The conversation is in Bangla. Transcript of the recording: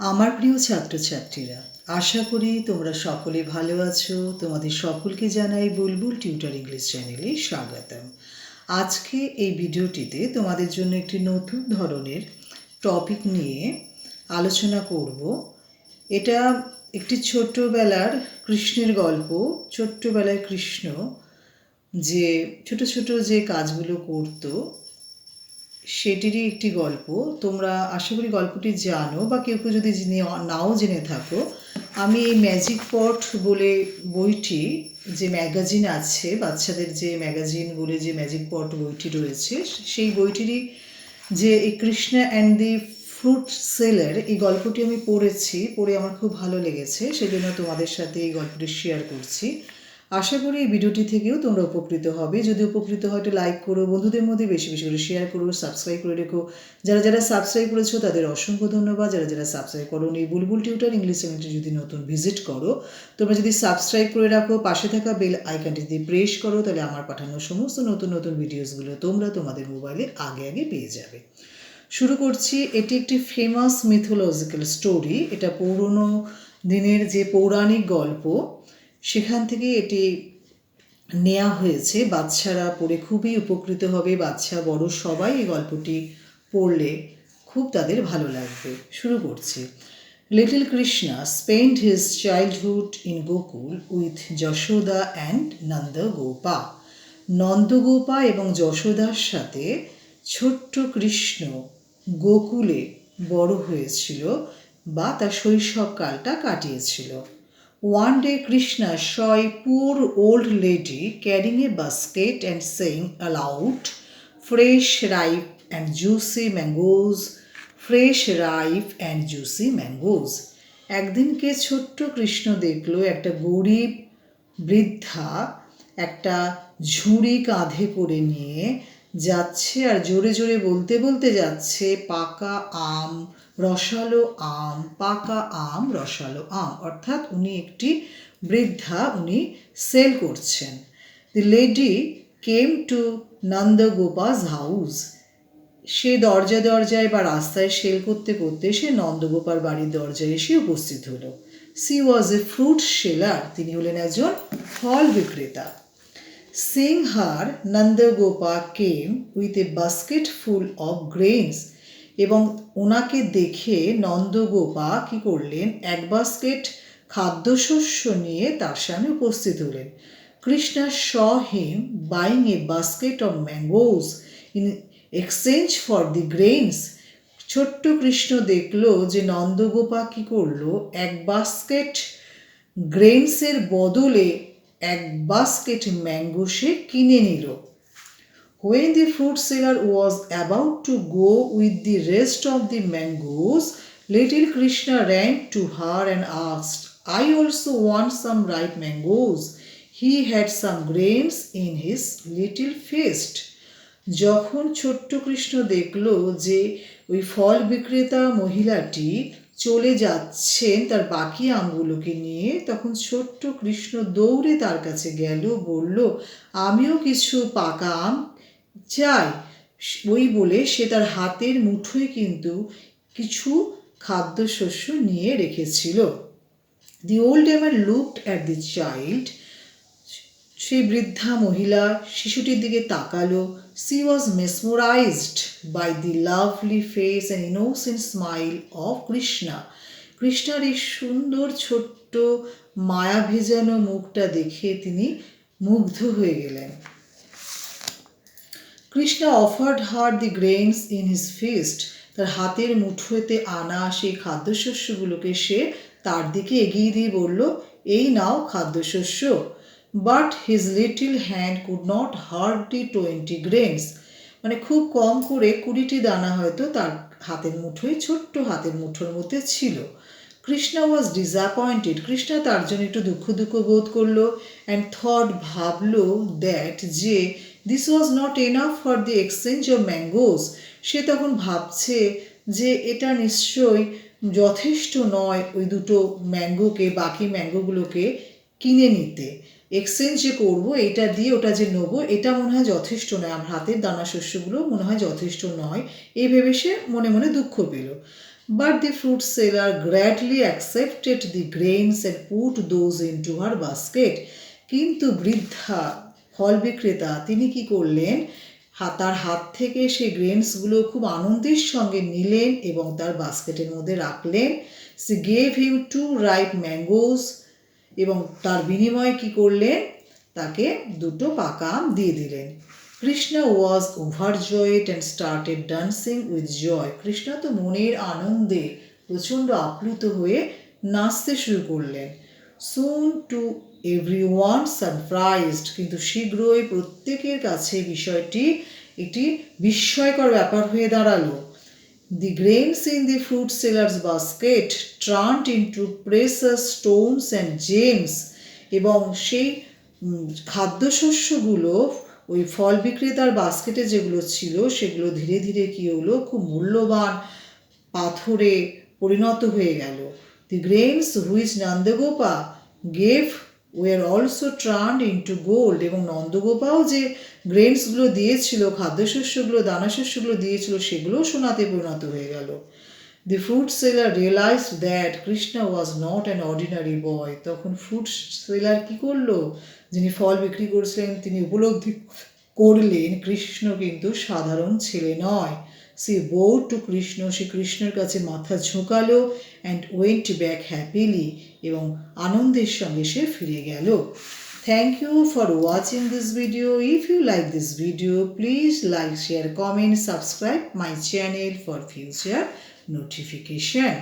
আমার প্রিয় ছাত্রছাত্রীরা, আশা করি তোমরা সকলে ভালো আছো। তোমাদের সকলকে জানাই বুলবুল টিউটার ইংলিশ চ্যানেলে স্বাগতম। আজকে এই ভিডিওটিতে তোমাদের জন্য একটি নতুন ধরনের টপিক নিয়ে আলোচনা করব। এটা একটি ছোট্টবেলার কৃষ্ণের গল্প, ছোট্টবেলায় কৃষ্ণ যে ছোট ছোট যে কাজগুলো করতো সেটিরই একটি গল্প। তোমরা আশা করি গল্পটি জানো বা কেউ কেউ যদি নাও জেনে থাকো। আমি এই ম্যাজিক পট বলে বইটি যে ম্যাগাজিন আছে, বাচ্চাদের যে ম্যাগাজিন বলে যে ম্যাজিক পট বইটি রয়েছে, সেই বইটিরই যে এই Krishna and the fruit seller এই গল্পটি আমি পড়েছি, পড়ে আমার খুব ভালো লেগেছে, সেজন্য তোমাদের সাথে এই গল্পটি শেয়ার করছি। আশা করি এই ভিডিওটি থেকেও তোমরা উপকৃত হবে। যদি উপকৃত হয় তো লাইক করো, বন্ধুদের মধ্যে বেশি বেশি করে শেয়ার করো সাবস্ক্রাইব করে রেখো। যারা যারা সাবস্ক্রাইব করেছ তাদের অসংখ্য ধন্যবাদ। যারা যারা সাবস্ক্রাইব করো এই বুলবুল টিউটার ইংলিশ চ্যানেলটি যদি নতুন ভিজিট করো, তোমরা যদি সাবস্ক্রাইব করে রাখো, পাশে থাকা বেল আইকনটি দিয়ে প্রেস করো, তাহলে আমার পাঠানো সমস্ত নতুন নতুন ভিডিওসগুলো তোমরা তোমাদের মোবাইলে আগে আগে পেয়ে যাবে। শুরু করছি, এটি একটি ফেমাস মিথোলজিক্যাল স্টোরি এটা পুরনো দিনের যে পৌরাণিক গল্প। সেখান থেকে এটি নেওয়া হয়েছে। বাচ্চারা পড়ে খুবই উপকৃত হবে। বাচ্চা বড় সবাই এই গল্পটি পড়লে খুব তাদের ভালো লাগবে। শুরু করছি। Little Krishna spend his childhood in Gokul with Yashoda and Nandagopa. Nandagopa এবং যশোদার সাথে ছোট্ট কৃষ্ণ গোকুলে বড় হয়েছিল বা তার শৈশবকালটা কাটিয়েছিল। One day Krishna saw a poor old lady carrying a basket and saying aloud, Fresh, ripe, and juicy mangoes, fresh, ripe, and juicy mangoes. একদিনকে ছোট্ট কৃষ্ণ দেখল একটা গরিব বৃদ্ধা একটা ঝুড়ি কাঁধে করে নিয়ে যাচ্ছে আর জোরে জোরে বলতে বলতে যাচ্ছে পাকা আম রসালো আম পাকা আম রসালো আম। অর্থাৎ উনি একটি বৃদ্ধা উনি সেল করছেন। The lady came to Nandagopa's house সে দরজা দরজায় বা রাস্তায় সেল করতে করতে সে নন্দগোপার বাড়ির দরজায় এসে উপস্থিত হলো। She was a fruit seller তিনি হলেন একজন ফল বিক্রেতা। Her, Nandagopa came with a basket full of grains এবং ওনাকে দেখে নন্দগোপা কি করলেন? এক বাস্কেট খাদ্যশস্য নিয়ে তার সামনে উপস্থিত হলেন। Krishna saw him buying a basket of mangoes in exchange for the grains ছোট্ট কৃষ্ণ দেখল যে নন্দগোপা কি করল? এক বাস্কেট গ্রেনসের বদলে এক বাস্কেট ম্যাঙ্গো সে কিনে নিল। When the fruit seller was about to go with the rest of the mangoes, little Krishna ran to her and asked, I also want some ripe mangoes. He had some grains in his little feast. যখন ছোট্ট কৃষ্ণ দেখল যে ওই ফল বিক্রেতা মহিলাটি চলে যাচ্ছেন তার বাকি আমগুলোকে নিয়ে তখন ছোট্ট কৃষ্ণ দৌড়ে তার কাছে গেল বলল আমিও কিছু পাকা আম চাই। ওই বলে সে তার হাতের মুঠোয় কিন্তু কিছু খাদ্যশস্য নিয়ে রেখেছিল। The old woman looked at the child সেই বৃদ্ধা মহিলা শিশুটির দিকে তাকালো। She was mesmerised by the lovely face and innocent smile of Krishna কৃষ্ণার এই সুন্দর ছোট্ট মায়া ভেজানো মুখটা দেখে তিনি মুগ্ধ হয়ে গেলেন। Krishna offered her the grains in his fist তার হাতের মুঠোতে আনা সেই খাদ্যশস্যগুলোকে সে তার দিকে এগিয়ে দিয়ে বলল, এই নাও খাদ্যশস্য। But his little hand could not hold the twenty grains মানে খুব কম করে কুড়িটি দানা হয়তো তার হাতের মুঠোয়, ছোট্ট হাতের মুঠোর মধ্যে ছিল। কৃষ্ণা ওয়াজ ডিসঅ্যাপয়েন্টেড কৃষ্ণা তার জন্য একটু দুঃখ দুঃখ বোধ করল অ্যান্ড থট ভাবলো দ্যাট যে this was not enough for the exchange of mangoes সে তখন ভাবছে যে এটা নিশ্চয়ই যথেষ্ট নয় ওই দুটো ম্যাঙ্গোকে, বাকি ম্যাঙ্গোগুলোকে কিনে নিতে। এক্সচেঞ্জ যে করব এটা দিয়ে ওটা যে নেব, এটা মনে হয় যথেষ্ট নয়। আমার হাতের দানা শস্যগুলো মনে হয় যথেষ্ট নয়। এই ভেবে সে মনে মনে দুঃখ পেল। But the fruit seller gladly accepted the grains and put those into her basket কিন্তু বৃদ্ধা ফল বিক্রেতা, তিনি কি করলেন? তার হাত থেকে সেই গ্রেনসগুলো খুব আনন্দের সঙ্গে নিলেন এবং তার বাস্কেটের মধ্যে রাখলেন। She gave him two ripe mangoes এবং তার বিনিময়ে কি করলেন? তাকে দুটো পাকা আম দিয়ে দিলেন। Krishna was overjoyed and started dancing with joy Krishna তো মনের আনন্দে প্রচণ্ড আপ্লুত হয়ে নাচতে শুরু করলেন। Soon to every one surprised কিন্তু শীঘ্রই প্রত্যেকের কাছে বিষয়টি একটি বিস্ময়কর ব্যাপার হয়ে দাঁড়াল। The grains in the fruit seller's basket turned into precious stones and gems এবং সেই খাদ্যশস্যগুলো ওই ফল বিক্রেতার বাস্কেটে যেগুলো ছিল সেগুলো ধীরে ধীরে কী হলো? খুব মূল্যবান পাথরে পরিণত হয়ে গেল। The grains which Nandagopa gave were also turned into gold এবং নন্দগোপাও যে গ্রেনসগুলো দিয়েছিল, খাদ্যশস্যগুলো, দানাশস্যগুলো দিয়েছিল, সেগুলোও সোনাতে পরিণত হয়ে গেল। The fruit seller realise that Krishna was not an ordinary boy তখন ফ্রুট সেলার কী করল? যিনি ফল বিক্রি করছিলেন, তিনি উপলব্ধি করলেন, কৃষ্ণ কিন্তু সাধারণ ছেলে নয়। সে বৌ টু কৃষ্ণ, সে কৃষ্ণের কাছে মাথা ঝোঁকালো অ্যান্ড ওয়েন্ট ব্যাক হ্যাপিলি এবং আনন্দের সঙ্গে সে ফিরে গেল। Thank you for watching this video if you like this video please like share comment subscribe my channel for future notification